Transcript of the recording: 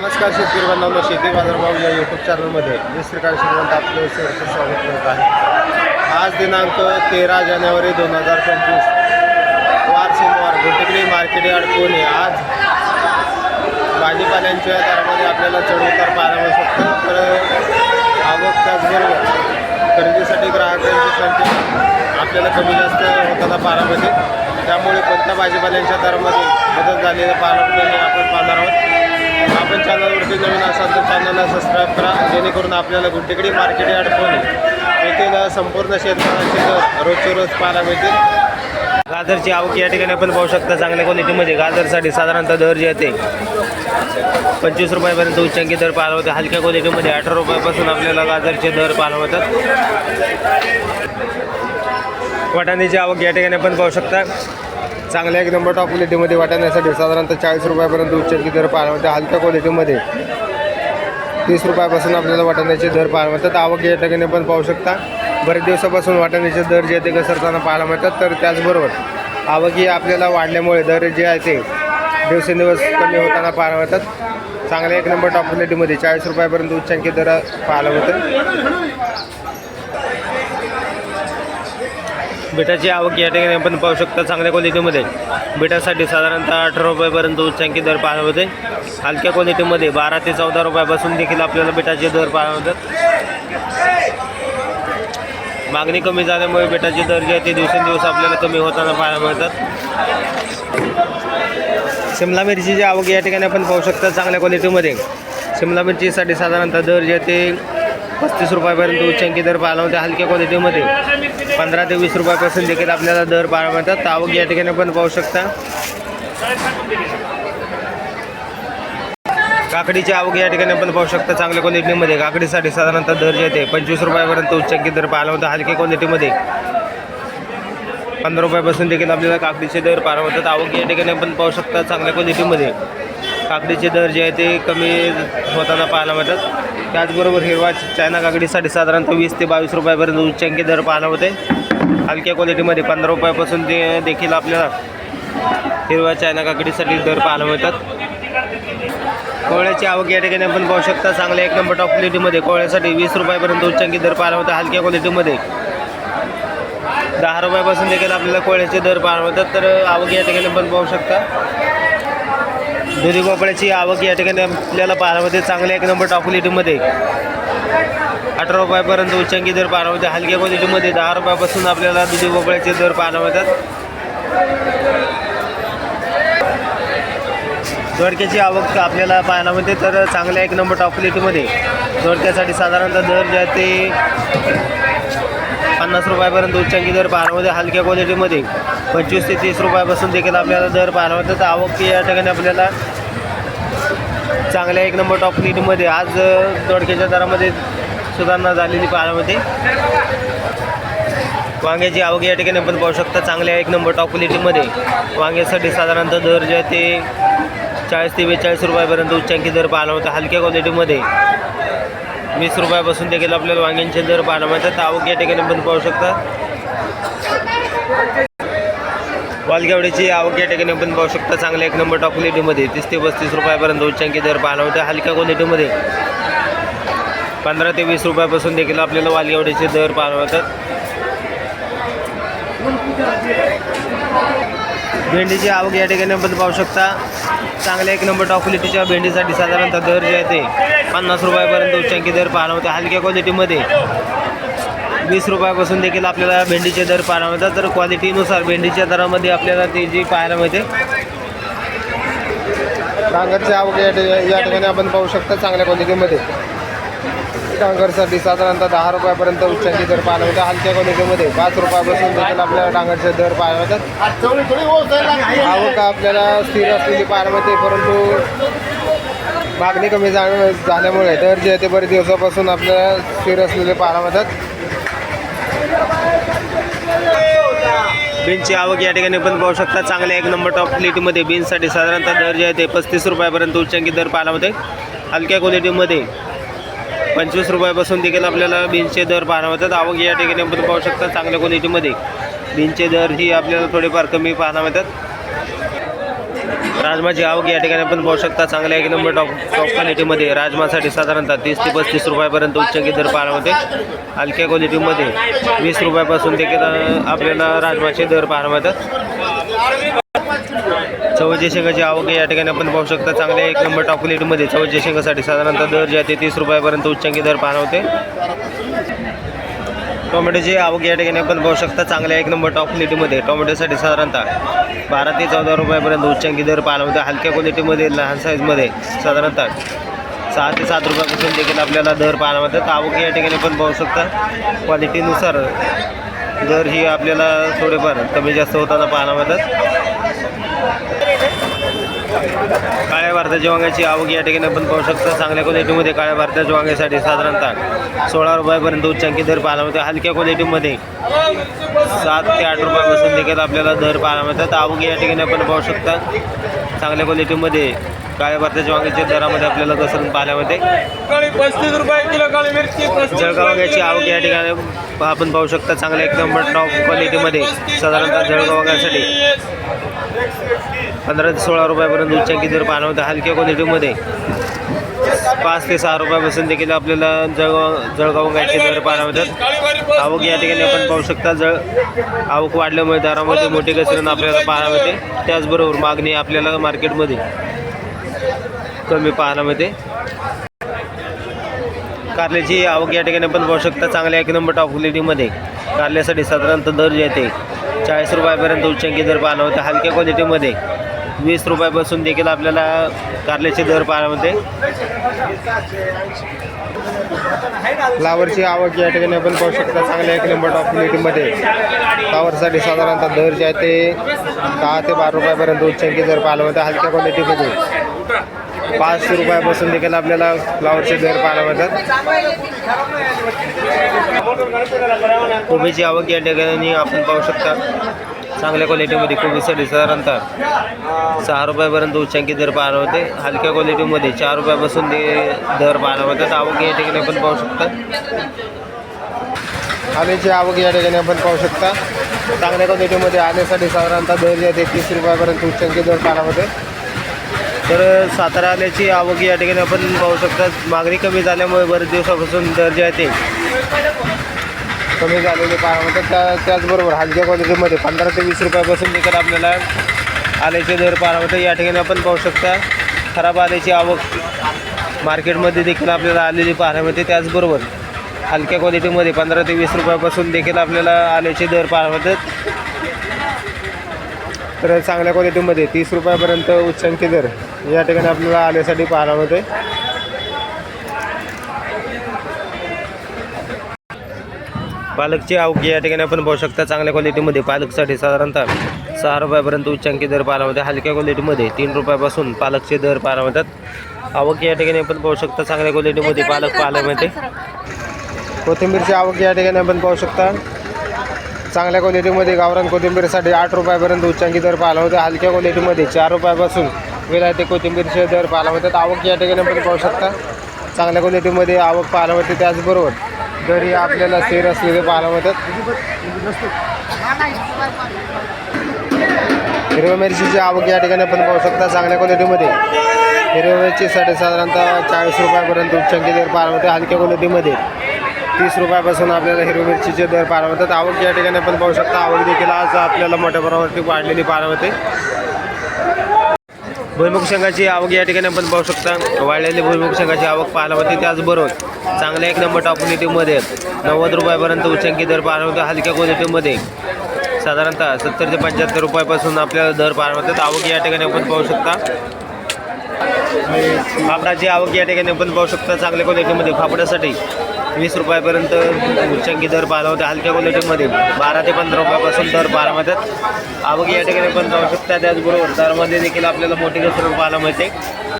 नमस्कार शेतकरी बांधवांना शेती बाजारभाव या यूट्यूब चॅनलमध्ये मी श्रीकांत श्रीमंत आपलं सहर्ष स्वागत करत आहे. आज दिनांक तेरा जानेवारी दोन हजार पंचवीस. वार शनिवार गुंटेकडी मार्केट यार्ड पुणे. आज भाजीपाल्यांच्या दरामध्ये आपल्याला चढ उतार पाहायला मिळू शकतो. तर आवक त्याचबरोबर खरेदीसाठी ग्राहकांची संख्या आपल्याला कमी जास्त होताना पाहायला मिळते. त्यामुळे कोणत्या भाजीपाल्यांच्या दरामध्ये बदल झालेला पाहायला आपण पाहणार आहोत. आपण चॅनलवरती नवीन असाल तर चॅनलला सबस्क्राईब करा. जेणेकरून आपल्याला गुंटेकडी मार्केट यार्ड फोन येथील संपूर्ण शेतमालाचे रोजचे रोज पाहायला मिळतील. गाजरची आवक या ठिकाणी आपण पाहू शकता. चांगल्या क्वालिटीमध्ये गाजरसाठी साधारणतः दर जे येते पंचवीस रुपयापर्यंत उच्चांकी दर पाहायला होते हलक्या क्वालिटीमध्ये अठरा रुपयापासून आपल्याला गाजरचे दर पाहायला होतात वाटाण्याची आवक या ठिकाणी आपण पाहू शकता. चांगल्या एक नंबर टॉप क्वालिटीमध्ये वाटाण्यासाठी साधारणतः चाळीस रुपयापर्यंत उच्चांकी दर पाहायला मिळते. हलक्या क्वालिटीमध्ये तीस रुपयापासून आपल्याला वाटाण्याचे दर पाहायला मिळतात. आवक या ठिकाणी पण पाहू शकता. बरेच दिवसापासून वाटाण्याचे दर जे ते घसरताना पाहायला मिळतात. तर त्याचबरोबर आवक ही आपल्याला वाढल्यामुळे दर जे आहे ते दिवसेंदिवस कमी होताना पाहायला मिळतात. चांगल्या एक नंबर टॉप क्वालिटीमध्ये चाळीस रुपयापर्यंत उच्चांकी दर पाहायला मिळतात. बिटाची आवक या ठिकाणी आपण पाहू शकता चांगल्या क्वालिटीमध्ये बिटासाठी साधारणतः अठरा रुपयापर्यंत उच्चांकी दर पाहायला होते हलक्या क्वालिटीमध्ये बारा ते चौदा रुपयापासून देखील आपल्याला बिटाचे दर पाहायला होतात मागणी कमी झाल्यामुळे बिटाचे दर जे आहे ते दिवसेंदिवस आपल्याला कमी होताना पाहायला मिळतात. शिमला मिरचीची आवक या ठिकाणी आपण पाहू शकता चांगल्या क्वालिटीमध्ये शिमला मिरचीसाठी साधारणतः दर जे आहे ते पस्तीस रुपयापर्यंत उच्चांकी दर पाहायला होते हलक्या क्वालिटीमध्ये. पंधरा ते वीस रुपयापासून देखील आपल्याला दर पाहायला मिळतात आवक या ठिकाणी पण पाहू शकता. काकडीची आवक या ठिकाणी आपण पाहू शकता चांगल्या क्वालिटीमध्ये. काकडीसाठी साधारणतः दर जे येते पंचवीस रुपयापर्यंत उच्चांकी दर पाहायला होता हलक्या क्वालिटीमध्ये. पंधरा रुपयापासून देखील आपल्याला काकडीचे दर पाहायला होतात आवक या ठिकाणी आपण पाहू शकता चांगल्या क्वालिटीमध्ये. काकडीचे दर जे आहे ते कमी होताना पाहायला मिळतात. त्याचबरोबर हिरवा चायना काकडीसाठी साधारणतः वीस ते बावीस रुपयापर्यंत उच्चांकी दर पाहायला होते हलक्या क्वालिटीमध्ये पंधरा रुपयापासून ते देखील आपल्याला हिरवा चायना काकडीसाठी दर पाहायला मिळतात. कोळ्याची आवक या ठिकाणी आपण पाहू शकता. चांगल्या एक नंबर टॉप क्वालिटीमध्ये कोळ्यासाठी वीस रुपयापर्यंत उच्चांकी दर पाहायला होता हलक्या क्वालिटीमध्ये दहा रुपयापासून देखील आपल्याला कोळ्याचे दर पाहायला मिळतात. तर आवक या ठिकाणी आपण पाहू शकता. दुधी भोपळ्याची आवक या ठिकाणी आपल्याला पारामध्ये चांगल्या एक नंबर टॉप क्वालिटीमध्ये अठरा रुपयापर्यंत उच्चांकी दर पाहायला हलक्या क्वालिटीमध्ये दहा रुपयापासून आपल्याला दुधी भोपळ्याचे दर पाहायला मिळतात दोडक्याची आवक आपल्याला पाहायला मिळते तर चांगल्या एक नंबर टॉप क्वालिटीमध्ये दोडक्यासाठी साधारणतः दर जे ते पन्नास रुपयापर्यंत उच्चांकी दर पाहायला हलक्या क्वालिटीमध्ये. पंचवीस ते तीस रुपयापासून देखील आपल्याला दर पाहायला तर आवक या ठिकाणी आपल्याला चांगल्या एक नंबर टॉप क्वालिटीमध्ये आज तोडक्याच्या दोडक्याच्या दरामध्ये सुधारणा झालेली पाहायला वांग्याची आवक या ठिकाणी आपण पाहू शकता चांगल्या एक नंबर टॉप क्वालिटीमध्ये वांग्यासाठी साधारणतः दर जे आहे ते चाळीस ते बेचाळीस रुपयापर्यंत उच्चांकी दर पाहायला मिळतं हलक्या क्वालिटीमध्ये वीस रुपयापासून देखील आपल्याला वांग्यांचे दर पाहायला मिळतात. आवक या ठिकाणी आपण पाहू शकता. वालगेवड्याची आवक या ठिकाणी आपण पाहू शकता. चांगल्या एक नंबर टॉप क्वालिटीमध्ये तीस ते पस्तीस रुपयापर्यंत उच्चांकी दर पाहायला होते हलक्या क्वालिटीमध्ये पंधरा ते वीस रुपयापासून देखील आपल्याला वालगेवड्याचे दर पाहायला होतात भेंडीची आवक या ठिकाणी आपण पाहू शकता. चांगल्या एक नंबर टॉप क्वालिटीच्या भेंडीसाठी साधारणतः दर जे आहे ते पन्नास रुपयापर्यंत उच्चांकी दर पाहायला होते हलक्या क्वालिटीमध्ये वीस रुपयापासून देखील आपल्याला भेंडीचे दर पाहायला मिळतात. तर क्वालिटीनुसार भेंडीच्या दरामध्ये आपल्याला ते जी पाहायला मिळते. डांगरची आवक या ठिकाणी आपण पाहू शकता चांगल्या क्वालिटीमध्ये. डांगरसाठी साधारणतः दहा रुपयापर्यंत उच्चांची दर पाहायला मिळतात. हलक्या क्वालिटीमध्ये पाच रुपयापासून देखील आपल्याला डांगरचे दर पाहायला मिळतात. आवक आपल्याला स्थिर असलेली पाहायला मिळते परंतु मागणी कमी झाल्यामुळे दर जे आहे ते बरेच दिवसापासून आपल्याला स्थिर असलेले पाहायला मिळतात. बीनची आवक या ठिकाणी पण पाहू शकता. चांगल्या एक नंबर टॉप क्वालिटीमध्ये बीन्ससाठी साधारणतः दर जे आहे ते पस्तीस रुपयापर्यंत उच्चांकी दर पाहायला हलक्या क्वालिटीमध्ये पंचवीस रुपयापासून देखील आपल्याला बीन्सचे दर पाहायला मिळतात. आवक या ठिकाणी पण पाहू शकता चांगल्या क्वालिटीमध्ये बीन्सचे दर ही आपल्याला थोडेफार कमी पाहायला मिळतात. राजमाची आवक या ठिकाणी आपण पाहू शकता चांगल्या एक नंबर टॉप टॉप क्वालिटीमध्ये राजमासाठी साधारणतः तीस ते पस्तीस रुपयापर्यंत उच्चांकी दर पाहायला होते. हलक्या क्वालिटीमध्ये वीस रुपयापासून देखील आपल्याला राजमाचे दर पाहायला मिळतात. चवळच्या शेंगाची आवक या ठिकाणी आपण पाहू शकता चांगल्या एक नंबर टॉप क्वालिटीमध्ये चवळच्या शेंगासाठी साधारणतः दर जे आहे ते तीस रुपयापर्यंत उच्चांकी दर पाहायला होते. टोमॅटोची आवक या ठिकाणी आपण पाहू शकता चांगल्या एक नंबर टॉप क्वालिटीमध्ये टोमॅटोसाठी साधारणतः बारा ते चौदा रुपयापर्यंत उच्चांकी दर पाहायला होते हलक्या क्वालिटीमध्ये लहान साईजमध्ये साधारणतः सहा ते सात रुपयापासून देखील आपल्याला दर पाहायला मिळतात आवक या ठिकाणी आपण पाहू शकता क्वालिटीनुसार दर ही आपल्याला थोडेफार कमी जास्त होताना पाहायला मिळतात. काळ्या भारताच्या वांग्याची आवक या ठिकाणी आपण पाहू शकता चांगल्या क्वालिटीमध्ये काळ्या भारताच्या वांग्यासाठी साधारणतः सोळा रुपयापर्यंत उच्चांकी दर पाहायला मिळते हलक्या क्वालिटीमध्ये सात ते आठ रुपयापासून देखील आपल्याला दर पाहायला मिळतात आवक या ठिकाणी आपण पाहू शकता चांगल्या क्वालिटीमध्ये काळ्या भारताच्या वांग्याच्या दरामध्ये आपल्याला घसरून पाहायला मिळते पस्तीस रुपये किलो काळी मिरची जळगाव वांग्याची आवक या ठिकाणी आपण पाहू शकता चांगल्या एक नंबर टॉप क्वालिटीमध्ये साधारणतः जळगाव वांग्यासाठी पंधरा ते सोळा रुपयापर्यंत उच्चांकी दर पाहणं होतं. हलक्या क्वालिटीमध्ये पाच ते सहा रुपयापासून देखील आपल्याला जळगाव जळगाव गायचे दर पाहणं होतात आवक या ठिकाणी आपण पाहू शकता. जळ आवक वाढल्यामुळे दारामध्ये मोठी घसरण आपल्याला पाहायला मिळते. त्याचबरोबर मागणी आपल्याला मार्केटमध्ये कमी पाहायला मिळते. कारल्याची आवक या ठिकाणी आपण पाहू शकता. चांगल्या एक नंबर टॉप क्वालिटीमध्ये कारल्यासाठी साधारणतः दर जे आहे ते चाळीस रुपयापर्यंत उच्चांकी दर पाहायला होते. हलक्या क्वालिटीमध्ये वीस रुपयापासून देखील आपल्याला कारल्याचे दर पाहायला मिळते. फ्लावरची आवक या ठिकाणी आपण पाहू शकता चांगल्या एक नंबर टॉप क्वालिटीमध्ये फ्लावरसाठी साधारणतः दर जे आहे ते दहा ते बारा रुपयापर्यंत उच्चांकी दर पाहायला मिळते. हलक्या क्वालिटीमध्ये पाचशे रुपयापासून देखील आपल्याला फ्लावरचे दर पाहायला मिळतात. कोबीची आवक या ठिकाणी आपण पाहू शकता. चांगल्या क्वालिटीमध्ये कोबीसाठी साधारणतः सहा रुपयापर्यंत उच्चांकी दर पाहायला होते. हलक्या क्वालिटीमध्ये चार रुपयापासून ते दर पाहायला होतात. आवक या ठिकाणी आपण पाहू शकता. आल्याची आवक या ठिकाणी आपण पाहू शकता. चांगल्या क्वालिटीमध्ये आल्यासाठी साधारणतः दर जे आहे तीस रुपयापर्यंत उच्चांकी दर पाहायला होते. तर सातारा आल्याची आवक या ठिकाणी आपण पाहू शकता. मागणी कमी झाल्यामुळे बरेच दिवसापासून दर जे आहे ते कमी झालेले पाहायला मिळतात त्या त्याचबरोबर हलक्या क्वालिटीमध्ये पंधरा ते वीस रुपयापासून देखील आपल्याला आल्याचे दर पाहायला मिळतात. या ठिकाणी आपण पाहू शकता खराब आल्याची आवक मार्केटमध्ये देखील आपल्याला आलेली पाहायला मिळते. त्याचबरोबर हलक्या क्वालिटीमध्ये पंधरा ते वीस रुपयापासून देखील आपल्याला आल्याचे दर पाहायला मिळतात. तर चांगल्या क्वालिटीमध्ये तीस रुपयापर्यंत उच्चांकी दर या ठिकाणी आपल्याला आल्यासाठी पाहायला मिळते. पालकची आवक या ठिकाणी आपण पाहू शकता चांगल्या क्वालिटीमध्ये पालकसाठी साधारणतः सहा रुपयापर्यंत उच्चांकी दर पाहायला मिळते हलक्या क्वालिटीमध्ये तीन रुपयापासून पालकचे दर पाहायला मिळतात. आवक या ठिकाणी आपण पाहू शकता चांगल्या क्वालिटीमध्ये पालक पाहायला मिळते. कोथिंबीरची आवक या ठिकाणी आपण पाहू शकता. चांगल्या क्वालिटीमध्ये गावरान कोथिंबीरसाठी आठ रुपयापर्यंत उच्चांकी दर पाहायला होते हलक्या क्वालिटीमध्ये चार रुपयापासून विलायती कोथिंबीरचे दर पाहायला मिळतात. आवक या ठिकाणी आपण पाहू शकता. चांगल्या क्वालिटीमध्ये आवक पाहायला मिळते त्याचबरोबर दरही आपल्याला स्थिर असलेले पाहायला मिळतात. हिरव्या मिरचीची आवक या ठिकाणी आपण पाहू शकता चांगल्या क्वालिटीमध्ये हिरव्या मिरचीसाठी साधारणतः चाळीस रुपयापर्यंत उच्चांकी दर पाहायला मिळते. हलक्या क्वालिटीमध्ये तीस रुपयापासून आपल्याला हिरव्या मिरचीचे दर पाहायला मिळतात. आवक या ठिकाणी आपण पाहू शकता आवक देखील आज आपल्याला मोठ्या प्रमाणावरती वाढलेली पाहायला मिळते. भुईमुग शेंगाची आवक या ठिकाणी आपण पाहू शकता. वाढलेली भुईमुग शेंगाची आवक पाहायला मिळते. त्याचबरोबर चांगल्या एक नंबर टॉप क्वालिटीमध्ये नव्वद रुपयापर्यंत उच्चांकी दर पाहायला मिळते. हलक्या क्वालिटीमध्ये साधारणतः सत्तर ते पंच्याहत्तर रुपयापासून आपल्याला दर पाहायला मिळतात. आवक या ठिकाणी आपण पाहू शकता. फापडाची आवक या ठिकाणी आपण पाहू शकता. चांगल्या क्वालिटीमध्ये फापडासाठी वीस रुपयापर्यंत उच्चांकी दर पाहिला होते. हलक्या क्वालिटीमध्ये बारा ते पंधरा रुपयापासून दर बारा मिळतात आवक या ठिकाणी पण जाऊ शकता. त्याचबरोबर दरमध्ये देखील आपल्याला मोठी घसरण पाहायला मिळते.